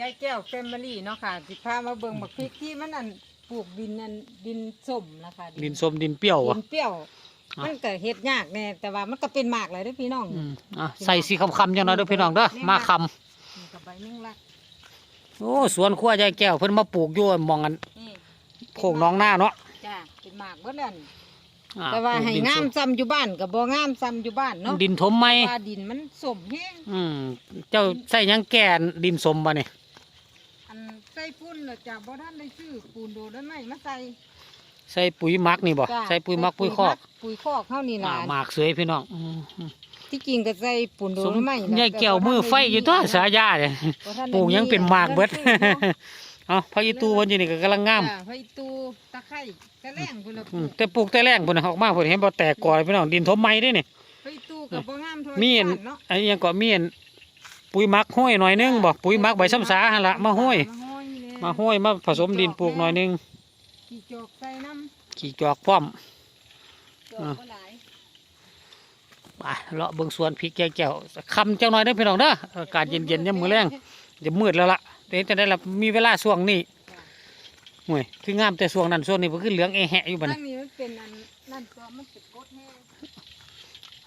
ยายแก้วแฟมิลี่เนาะค่ะสิพามาเบิ่งบักพริกที่มันอันปลูกดินอันดินส้มนะคะดินส้มดินเปรี้ยวดิวะ นเปรี้ยว อะ มันก็เฮ็ดยากแน่แต่ว่ามันก็เป็นหมากเลยเด้อพี่น้อง อืมอะใส่สีคำๆจังหน่อยเด้อพี่น้องเด้อมาคนี่กับใบแมงลักำโอ้สวนขั้วยายแก้วเพิ่นมาปลูกอยู่หมองกันนี่โคกน้องหน้าเนาะจ้าเป็นหมากเบิดแล้วนี่ อะแต่ว่าปลูกให้ดินงามส้ซ้ำอยู่บ้านก็บ่งามซ้ำอยู่บ้านเนาะดินถมไหมว่าดินมันส้มแห้งอืมเจ้าใส่หยังแก่ดินสมบ่เนี่ยอันใส่ปุ้นแล้วจ้าบ่ทันได้ซื้อปูนโดได้ไหมมาใส่ใส่ปุ๋ยหมักนี่บ่จ้าใส่ปุ๋ยหมักปุ๋ยคอกปุ๋ยคอกเฮานี่อ่าล่ะหมากสวยพี่น้องอืมอืมที่จริงก็ใส่ปูนโดสมได้ไหมนะยายแก้วมือไฟอยู่ตัวสายาเนี่ย บ่ทันได้ปลูกหยังเป็นหมากเบิดบ่ทันได้ซื้อเนาะ เอาพระอีตูวันนี้นี่ก็กำลังงามจ้ะไฟตูตะไคร้กระแลงพุ่นละอืมแต่ปลูกแต่แรงพุ่นน่ะออกมาพุ่นเห็นบ่แตกกอเลยพี่น้องดินถมไหมเด้นี่ ไฟตูกับบ่งามเท่ามีอันบ้านเนาะอันนี้ยังก็มีอันปุ๋ยหมักห้อยหน่อยนึงบ่ปุ๋ยหมักใบซ้ำสาหั่นละมาห้อย มาห้อยเลยมาห้อยมาผสมดินปลูกหน่อยนึงขี่จอกใส่น้ขี่จอกพร้อมำจอกก็หลายไปเลาะเบิ่งสวนพริกแก้วแก้วคำจังหน่อยเด้อพี่น้องเด้ออากาศเย็นๆยามมื้อแรงจะมืดแล้วล่ะ แต่จะได้ละมีเวลาช่วงนี้ห่วยคืองามแต่ช่วงนั้นช่วงนี้บ่คือเหลืองแอะแหะอยู่บัดตั้นี้งนี้มันเป็นอันนั่นตัวมันเป็นกดแห้ง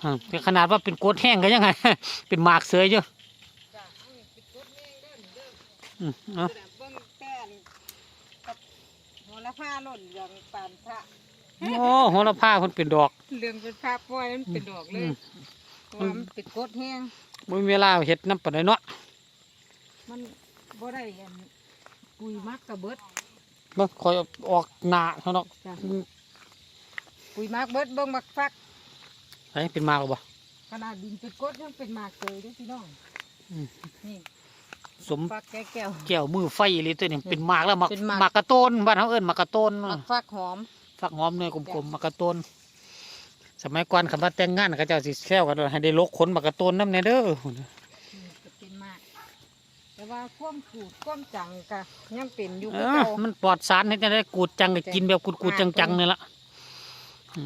อ่าแต่ขนาดว่าเป็นกรดแห้งก็ยังไง เป็นหมากเสยอยู่จ้ะอันนี้เป็นกดแห้งเด้อนี่เด้ออืมเอาเบิ่งแต่อันกับโหระพาหล่นเหลืองปานพระโอ้โหระพาคนเป็นดอกเหลืองเป็นพระปล่อยมันเป็นดอกเลอืยมเพราะว่ามันเป็นกดแห้ง บ่มีเวลาเฮ็ดน้ำปานใดเนาะมัน บ่ได้อันปุ๋ยหมักกระเบิดเบิ่งคอยออกหน้าเท่าเนาะจ้ะอืมปุ๋ยหมักเบิดเบิ่งหมักฟักไผเป็นหมากหรือบ่ขนาดดินเป็นกดยังเป็นหมากเลยเด้อพี่น้องอืม นี่สมฟักแก้แก้ว แก้วมือไฟอีหลีตัวนี้เป็นหมากแล้วหมากเป็นหมากหมากกระโตนบ้านเฮาเอิ้นหมากกระโตนหมักฟักหอม ฝักหอมหน่อยกลมๆหมากกระโตนสมัยก่อนคำว่าแต่งงานเขาเจ้าสิแซวกันว่าให้ได้ลกขนหมากกระโตนนำแน่เด้อ นี่จะเป็นหมาก แต่ว่าความขูดความจังกะยังเป็นอยู่เอคืออเก่ามันปลอดสารให้จะได้กูดจังก็กินแบบกูดๆจังๆนี่ล่ะ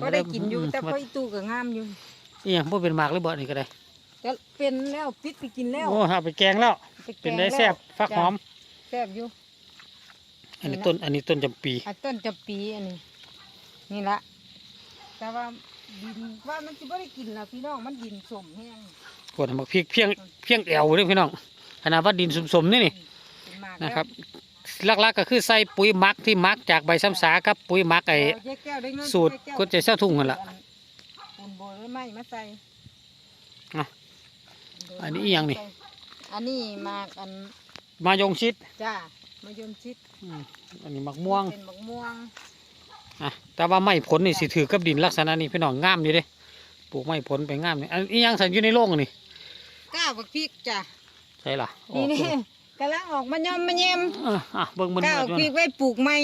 ก็ได้กินอยู่แต่ว่าพ่ออีตู้ก็งามอยู่อีหยังบ่เป็นหมากเลยบ่นี่ก็ได้จะเป็นแล้วปิดไปกินแล้วโอ้เอาไปแกงแล้วไปแกเป็นงได้ล้วแซ่บฟักหอม แซ่บอยู่ อันนี้ต้นอันนี้ต้นจำปี อันต้นจะปีอันนี้นี่ละแต่ว่าดินว่ามันจะไม่ได้กินแล้วพี่น้องมันดินสมแห้งปวดหมักพริกเพียงเพียงแอวเลยพี่น้อง ขนาดว่าดินสมๆนี่นี่เป็นหมากนะครับหลักๆก็คือใส่ปุ๋ยหมักที่หมักจากใบซ้ำสากับปุ๋ยหมักไอ้แล้วยายแก้วได้เงินสูตรยายแก้วก็จะเช่าทุ่งกันละปูนโบยไม้มาใส่อะอันนี้อีหยังนี่ อันนี้หมากอันมายงชิดจ้ามายมชิดอืมอันนี้หมักม่วงเป็นมะม่วงอะแต่ว่าไม้ผลนี่สิถือกับดินลักษณะนี้พี่น้องงามอยู่เด้ปลูกไม้ผลไปงามนี่อันนี้ยังใส่อยู่ในโรงนี่ก้าวบักพริกจ้ะ ใช่ล่ะอนี่อกนี่ตัวกำลังออกมายอมมาเยมเอออะเบิ่งมันก้าวเบิดพริมันกไว้ปลูกใหม่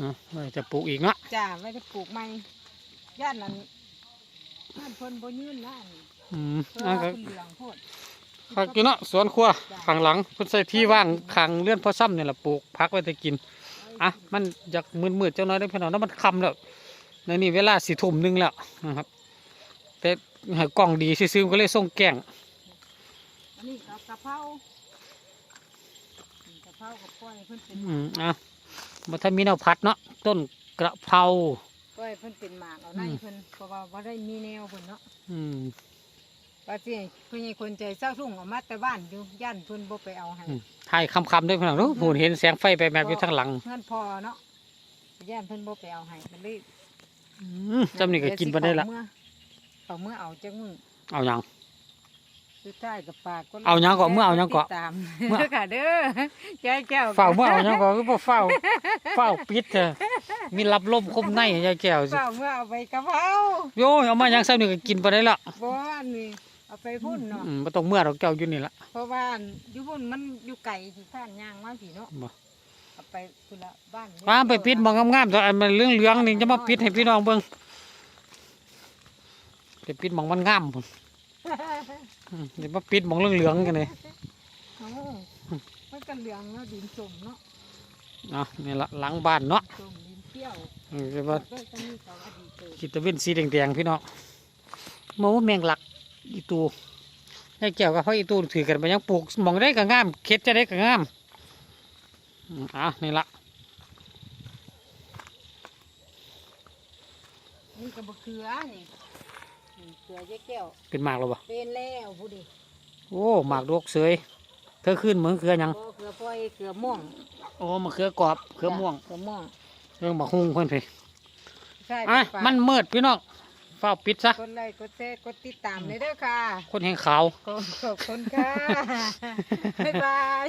อะไว้จะปลูกอีกเนาะจ้าไว้จะปลูกใหม่ย่านนั้นย่านเพิ่นบ่ยืนนะอันนี้อืมเพราะอะว่าก็เพิ่นเหลืองโพดข้างกินเนาะสวนครัวข้างหลังเพิ่นใส่ที่ว่างข้างเลื่อนพอซ้ำนี่แหละปลูกพักไว้แต่กินอะมันอยากมืดๆเจ้าน้อยได้อพี่น้องแล้วมันคำแล้วในนี่เวลาสี่ทุ่มหนึงแล้วนะครับแต่ให้กล้องดีซื้อๆก็เลยส่งแกล้ง อันนี้กะกะเพราอืมกะเพรากับกล้วยเพิ่นเป็นอืมอะมาถ้ามีแนวพัดเนาะต้นกระเพรากล้วยเพิ่นเป็นหมากเอาในอืมเพิ่นเพราะว่าบ่ได้มีแนวเพิ่นเนาะอืม ว่าสิเพิ่นให้คนใจเศร้าทุ่งเออกมาแต่บ้านอยู่ย่านเพิ่นบ่ไปเอาให้อืม ถ่ายคำๆด้วยพี่น้องรู้ผู้เห็นแสงไฟไปแบบอยู่ทางหลังเงินพอเนาะย่านเพิ่นบ่ไปเอาให้มันเลยอืมจำนี่ก็กินไปได้ละเอาเมื่อเอาจักมือเอาหยัง สุดท้ายกับปากก็เอาหยังก่อนเมื่อเอาหยังก่อนติดตามเมื่อเด้อค่ะเด้อยายแก้วเฝ้าเมื่อเอาหยังก็คือบ่เฝ้าเฝ้าปิดเถอะมีรับลมคมในยายแก้วสิเฝ้าเมื่อเอาไปกะเพราโยเอามาหยังซ้ำนี่ก็กินไปได้ละบ่อันนี้เอาไปพุ่นเนาะอืมบ่ต้องเมื่อดอกเจ้าอยู่นี่ละเพราะว่าอยู่พุ่นมันอยู่ไกลที่ท่านย่างมาพี่เนาะบ่เอาไปพุ่นละบ้านป้าไปปิดหมองงามๆตัวอันมันเรื่องเหลืองๆนี่จะมาปิดให้พี่น้องเบิ่งไปปิดหมองมันงามพุ่นอืม เดี๋ยวมาปิดหมองเรื่องเหลืองๆกันเลยเอามันก็เหลืองเนาะดินสมเนาะอะนี่ละหลังบ้านเนาะสมดินเปรี้ยวอืมเดี๋ยวว่าก็จะมีสวัสดีเกิดขีดตะเวนสีแดงๆพี่น้องโมแมงหลักอีตูไอ้แก้วกับพ่ออีตูถือกันไปยังปลูกหมองได้ก็งามเข็ดจะได้ก็งามจอืมอะนี่ละนี่กระบะเขือนี่นี่ เขือเจ๊แก้วเป็นหมากแล้วบ่เป็นแล้วผู้ดิโอ้หมากดอกเสยเธอขึ้นเหมือนเขือหยังบ่เขือปล่อยเขือม่วงโอ้มะเขือกรอบเขือม่วงเขือม่วงเรื่องบักฮุงเพิ่นพี่ใช่อะฝากมันมืดพี่น้องเฝ้าปิดซะกดไลค์กดแชร์กดติดตามเลยเด้อค่ะคนแห่งขาว ขอบขอบคุณค่ะ บ๊ายบาย